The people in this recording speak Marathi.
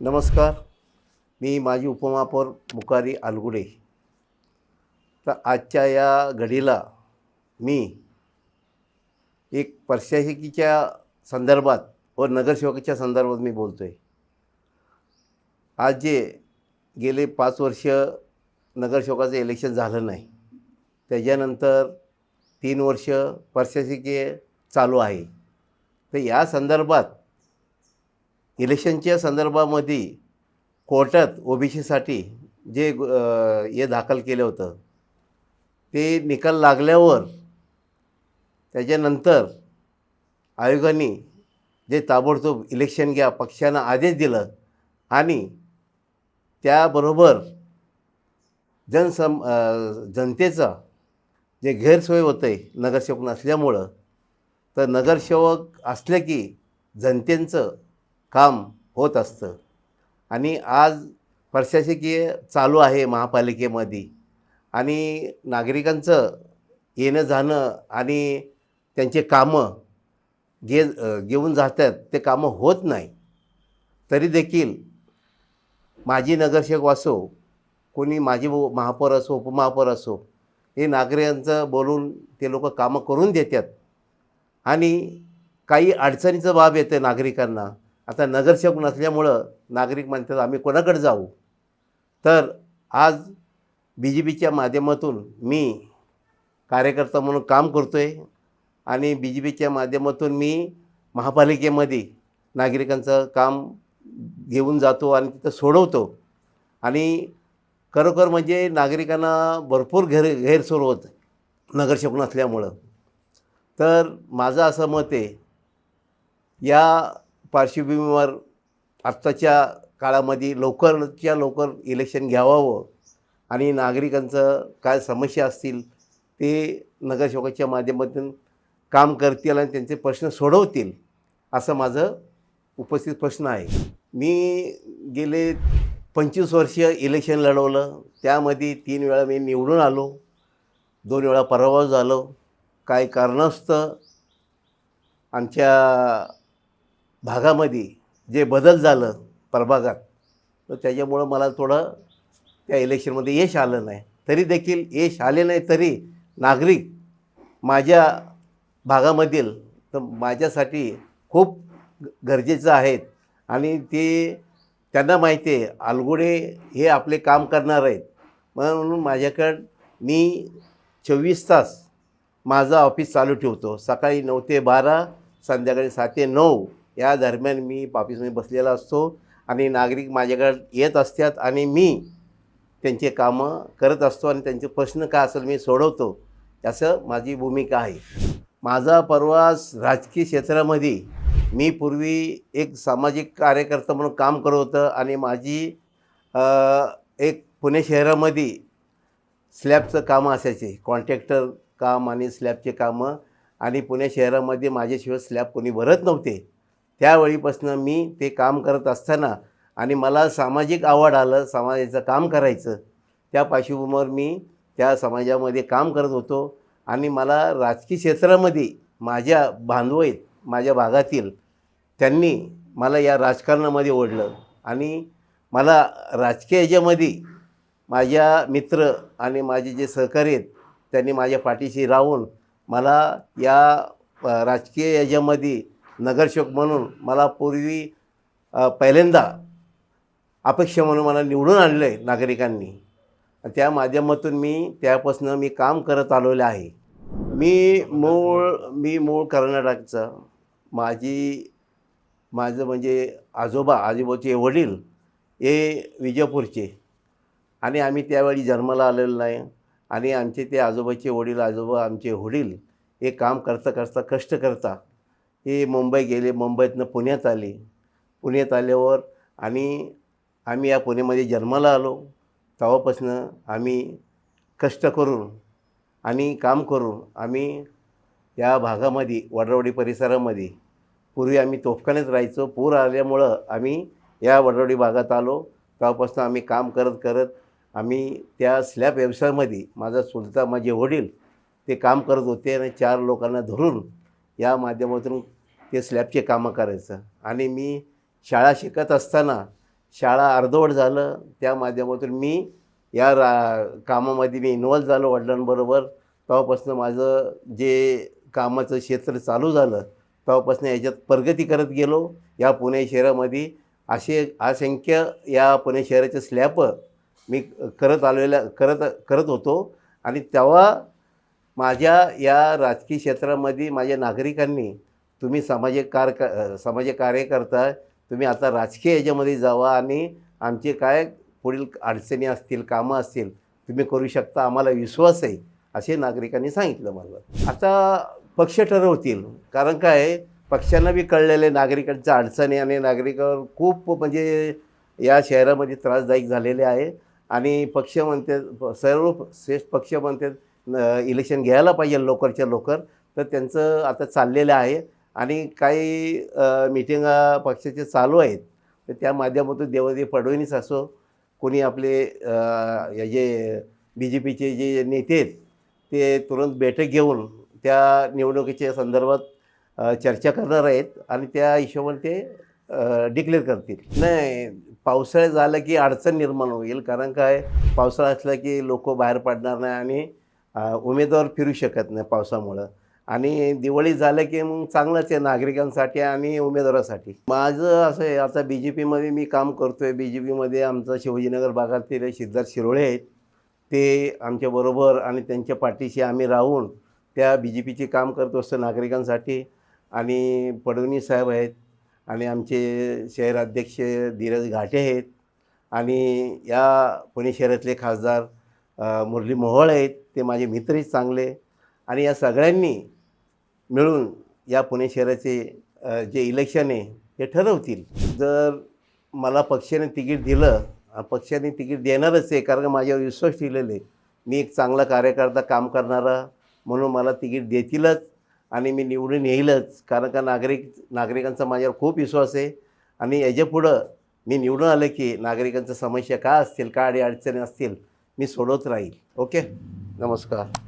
नमस्कार. मी माजी उपमहापौर मुकारी आलगुडे तर आजच्या या घडीला मी एक प्रशासकीच्या संदर्भात व नगरसेवकाच्या संदर्भात मी बोलतो आहे आज जे गेले पाच वर्ष नगरसेवकाचं इलेक्शन झालं नाही. त्याच्यानंतर तीन वर्ष प्रशासकीय चालू आहे. तर या संदर्भात इलेक्शनच्या संदर्भामध्ये कोर्टात ओबीसीसाठी जे हे दाखल केलं होतं ते निकाल लागल्यावर त्याच्यानंतर आयोगाने जे ताबडतोब इलेक्शन घ्या पक्षानं आदेश दिलं आणि त्याबरोबर जनसम जनतेचा जे गैरसोय होतं आहे नगरसेवक नसल्यामुळं तर नगरसेवक असले की जनतेचं काम होत असतं. आणि आज प्रशासकीय चालू आहे महापालिकेमध्ये. आणि नागरिकांचं येणं जाणं आणि त्यांचे कामं जे घेऊन जातात ते कामं होत नाही. तरी देखील माजी नगरसेवक असो कोणी माजी महापौर असो उपमहापौर असो हे नागरिकांचं बोलून ते लोक कामं करून देतात. आणि काही अडचणीचं बाब येतं नागरिकांना आता नगरसेवक नसल्यामुळं नागरिक म्हणतात आम्ही कोणाकडे जाऊ? तर आज बी जे पीच्या माध्यमातून मी कार्यकर्ता म्हणून काम करतो आहे आणि बी जे पीच्या माध्यमातून मी महापालिकेमध्ये नागरिकांचं काम घेऊन जातो आणि तिथं सोडवतो. आणि खरोखर म्हणजे नागरिकांना भरपूर घेर गैरसोय होत नगरसेवक नसल्यामुळं. तर माझं असं मत आहे या पार्श्वभूमीवर आत्ताच्या काळामध्ये लवकरच्या लवकर इलेक्शन घ्यावावं आणि नागरिकांचं काय समस्या असतील ते नगरसेवकाच्या माध्यमातून काम करतील आणि त्यांचे प्रश्न सोडवतील असं माझं उपस्थित प्रश्न आहे. मी गेले पंचवीस वर्ष इलेक्शन लढवलं. त्यामध्ये तीन वेळा मी निवडून आलो. दोन वेळा पराभव झालो. काय कारणास्तव आमच्या भागामध्ये जे बदल झालं प्रभागात तर त्याच्यामुळं मला थोडं त्या इलेक्शनमध्ये यश आलं नाही. तरी देखील यश आले नाही तरी नागरिक माझ्या भागामधील तर माझ्यासाठी खूप ग- गरजेचं आहेत. आणि ते त्यांना माहिती आहे आलगुडे हे आपले काम करणार आहेत. म्हणून माझ्याकडं मी चोवीस तास माझं ऑफिस चालू ठेवतो. सकाळी नऊ ते बारा संध्याकाळी सात ते नऊ. या दरम्यान मी ऑफिसमध्ये बसलेला असतो आणि नागरिक माझ्याकडे येत असतात आणि मी त्यांचे कामं करत असतो आणि त्यांचे प्रश्न काय असेल मी सोडवतो. असं माझी भूमिका आहे. माझा प्रवास राजकीय क्षेत्रामध्ये मी पूर्वी एक सामाजिक कार्यकर्ता म्हणून काम करत होतं आणि माझी एक पुणे शहरामध्ये स्लॅबचं कामं असायचे. कॉन्ट्रॅक्टर काम आणि स्लॅबचे कामं आणि पुणे शहरामध्ये माझ्याशिवाय स्लॅब कोणी भरत नव्हते. त्यावेळीपासून मी ते काम करत असताना आणि मला सामाजिक आवड आलं समाजाचं काम करायचं त्या पार्श्वभूमीवर मी त्या समाजामध्ये काम करत होतो. आणि मला राजकीय क्षेत्रामध्ये माझ्या बांधवईत माझ्या भागातील त्यांनी मला या राजकारणामध्ये ओढलं. आणि मला राजकीय याच्यामध्ये माझ्या मित्र आणि माझे जे सहकारी आहेत त्यांनी माझ्या पाठीशी राहून मला या राजकीय याच्यामध्ये नगरसेवक म्हणून मला पूर्वी पहिल्यांदा अपेक्षा म्हणून मला निवडून आणलं आहे नागरिकांनी. त्या माध्यमातून मी त्यापासून मी काम करत आलेलं आहे. मी मूळ मी मूळ कर्नाटकचा. माझी माझं म्हणजे आजोबा आजोबाचे वडील हे विजयपूरचे आणि आम्ही त्यावेळी जन्माला आलेलो नाही. आणि आमचे ते आजोबाचे वडील आजोबा आमचे वडील हे काम करता करता कष्ट करता हे मुंबई गेले मुंबईतनं पुण्यात आले. पुण्यात आल्यावर आणि आम्ही या पुण्यामध्ये जन्माला आलो. तेव्हापासून आम्ही कष्ट करून आणि काम करून आम्ही या भागामध्ये वडरवडी परिसरामध्ये पूर्वी आम्ही तोफखान्यात राहायचो. पूर आल्यामुळं आम्ही या वडरवडी भागात आलो. तेव्हापासून आम्ही काम करत करत आम्ही त्या स्लॅब व्यवसायामध्ये माझा चुलता माझे वडील ते काम करत होते आणि चार लोकांना धरून या माध्यमातून ते स्लॅबचे कामं करायचं. आणि मी शाळा शिकत असताना शाळा अर्धवट झालं त्या माध्यमातून मी या रा कामामध्ये मी इन्वॉल्व झालो वडिलांबरोबर. तेव्हापासून माझं जे कामाचं क्षेत्र चालू झालं तेव्हापासून याच्यात प्रगती करत गेलो. या पुणे शहरामध्ये असे असंख्य या पुणे शहराचे स्लॅप मी करत आलेल्या करत करत होतो. आणि तेव्हा माझ्या या राजकीय क्षेत्रामध्ये माझ्या नागरिकांनी तुम्ही सामाजिक कार सामाजिक कार्य करता तुम्ही आता राजकीय याच्यामध्ये जावा आणि आमचे काय पुढील अडचणी असतील कामं असतील तुम्ही करू शकता आम्हाला विश्वास आहे असे नागरिकांनी सांगितलं मला. आता पक्ष ठरवतील कारण काय पक्षांना बी कळलेले नागरिकांच्या अडचणी आणि नागरिकांवर खूप म्हणजे या शहरामध्ये त्रासदायक झालेले आहे. आणि पक्ष म्हणते सर्व श्रेष्ठ पक्ष म्हणतात इलेक्शन घ्यायला पाहिजे लवकरच्या लवकर तर त्यांचं आता चाललेलं आहे. आणि काही मिटिंगा पक्षाचे चालू आहेत. तर त्या माध्यमातून देवदेव फडणवीस असो कोणी आपले जे बी जे पीचे जे नेते आहेत ते तुरंत बैठक घेऊन त्या निवडणुकीच्या संदर्भात चर्चा करणार आहेत आणि त्या हिशोबाने ते डिक्लेअर करतील. नाही पावसाळ्यात झालं की अडचण निर्माण होईल. कारण काय? पावसाळा असला की लोक बाहेर पडणार नाही आणि उमेदवार फिरू शकत नाही पावसामुळं. आणि दिवाळी झालं की मग चांगलंच आहे नागरिकांसाठी आणि उमेदवारासाठी. माझं असं आहे आता बी जे पीमध्ये मी काम करतो आहे बी जे पीमध्ये आमचं शिवाजीनगर भागातील सिद्धार्थ शिरोळे आहेत. ते आमच्याबरोबर आणि त्यांच्या पाठीशी आम्ही राहून त्या बी जे पीचे काम करत असतो नागरिकांसाठी. आणि फडणवीस साहेब आहेत आणि आमचे शहराध्यक्ष धीरज घाटे आहेत. आणि या पुणे शहरातले खासदार मुरली मोहोळ आहेत ते माझे मित्रही चांगले. आणि या सगळ्यांनी मिळून या पुणे शहराचे जे इलेक्शन आहे हे ठरवतील. जर मला पक्षाने तिकीट दिलं पक्षाने तिकीट देणारच आहे कारण का माझ्यावर विश्वास ठेवलेले आहे. मी एक चांगला कार्यकर्ता काम करणारा म्हणून मला तिकीट देतीलच आणि मी निवडून येईलच कारण का नागरिक नागरिकांचा माझ्यावर खूप विश्वास आहे. आणि याच्यापुढं मी निवडून आलं की नागरिकांच्या समस्या काय असतील काय अडी अडचणी असतील मी सोडवत राहील. ओके? नमस्कार.